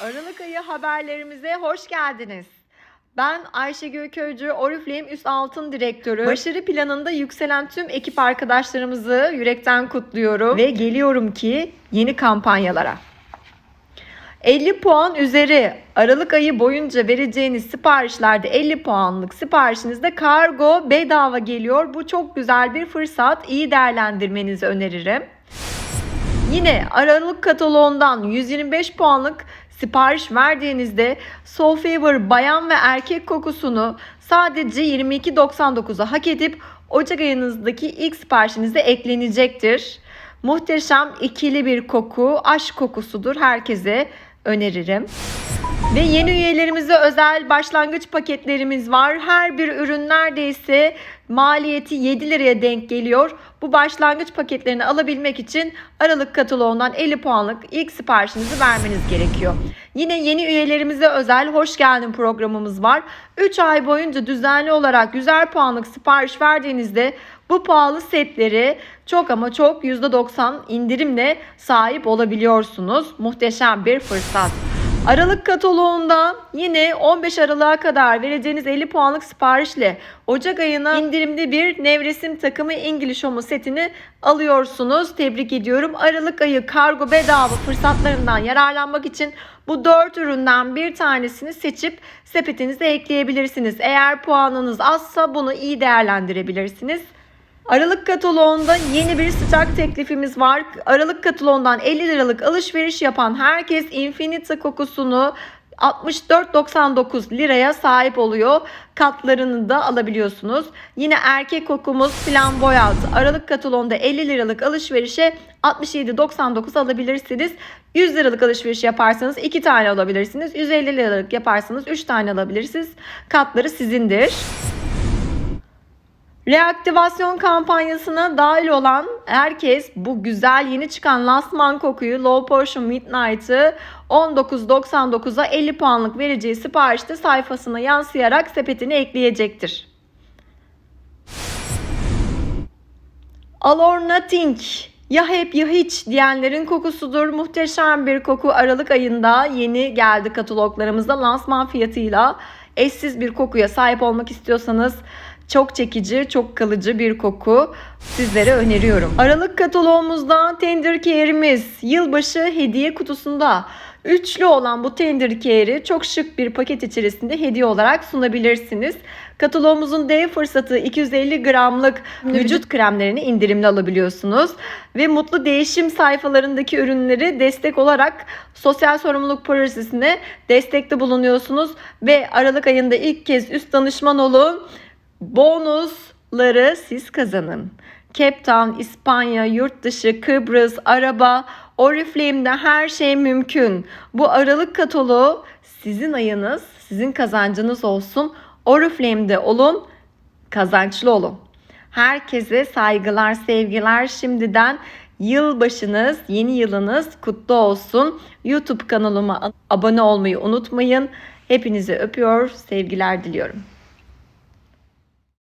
Aralık ayı haberlerimize hoş geldiniz. Ben Ayşe Gököycü, Oriflame Üst Altın Direktörü. Başarı planında yükselen tüm ekip arkadaşlarımızı yürekten kutluyorum. Ve geliyorum ki yeni kampanyalara. 50 puan üzeri Aralık ayı boyunca vereceğiniz siparişlerde 50 puanlık siparişinizde kargo bedava geliyor. Bu çok güzel bir fırsat. İyi değerlendirmenizi öneririm. Yine Aralık kataloğundan 125 puanlık sipariş verdiğinizde Soul Favor bayan ve erkek kokusunu sadece 22.99'a hak edip Ocak ayınızdaki ilk siparişinize eklenecektir. Muhteşem ikili bir koku, aşk kokusudur. Herkese öneririm. Ve yeni üyelerimize özel başlangıç paketlerimiz var. Her bir ürün neredeyse maliyeti 7 liraya denk geliyor. Bu başlangıç paketlerini alabilmek için Aralık kataloğundan 50 puanlık ilk siparişinizi vermeniz gerekiyor. Yine yeni üyelerimize özel hoş geldin programımız var. 3 ay boyunca düzenli olarak 100'er puanlık sipariş verdiğinizde bu pahalı setleri çok ama çok %90 indirimle sahip olabiliyorsunuz. Muhteşem bir fırsat. Aralık kataloğunda yine 15 Aralık'a kadar vereceğiniz 50 puanlık siparişle Ocak ayına indirimli bir nevresim takımı English Home setini alıyorsunuz. Tebrik ediyorum. Aralık ayı kargo bedava fırsatlarından yararlanmak için bu 4 üründen bir tanesini seçip sepetinize ekleyebilirsiniz. Eğer puanınız azsa bunu iyi değerlendirebilirsiniz. Aralık kataloğunda yeni bir sıcak teklifimiz var. Aralık kataloğundan 50 liralık alışveriş yapan herkes Infinita kokusunu 64.99 liraya sahip oluyor. Katlarını da alabiliyorsunuz. Yine erkek kokumuz flamboyant. Aralık kataloğunda 50 liralık alışverişe 67.99 alabilirsiniz. 100 liralık alışveriş yaparsanız 2 tane alabilirsiniz. 150 liralık yaparsanız 3 tane alabilirsiniz. Katları sizindir. Reaktivasyon kampanyasına dahil olan herkes bu güzel yeni çıkan lansman kokuyu Low Portion Midnight'ı 19.99'a 50 puanlık vereceği siparişte sayfasına yansıyarak sepetine ekleyecektir. All or Nothing ya hep ya hiç diyenlerin kokusudur. Muhteşem bir koku Aralık ayında yeni geldi kataloglarımızda lansman fiyatıyla eşsiz bir kokuya sahip olmak istiyorsanız çok çekici, çok kalıcı bir koku sizlere öneriyorum. Aralık kataloğumuzda Tender Care'imiz yılbaşı hediye kutusunda Üçlü olan bu Tender Care'i çok şık bir paket içerisinde hediye olarak sunabilirsiniz. Kataloğumuzun dev fırsatı 250 gramlık vücut kremlerini indirimli alabiliyorsunuz. Ve mutlu değişim sayfalarındaki ürünleri destek olarak sosyal sorumluluk projesine destekte bulunuyorsunuz. Ve Aralık ayında ilk kez üst danışman olun. Bonusları siz kazanın. Cape Town, İspanya, yurt dışı, Kıbrıs, araba, Oriflame'de her şey mümkün. Bu Aralık kataloğu sizin ayınız, sizin kazancınız olsun. Oriflame'de olun, kazançlı olun. Herkese saygılar, sevgiler şimdiden. Yılbaşınız, yeni yılınız kutlu olsun. YouTube kanalıma abone olmayı unutmayın. Hepinizi öpüyor, sevgiler diliyorum.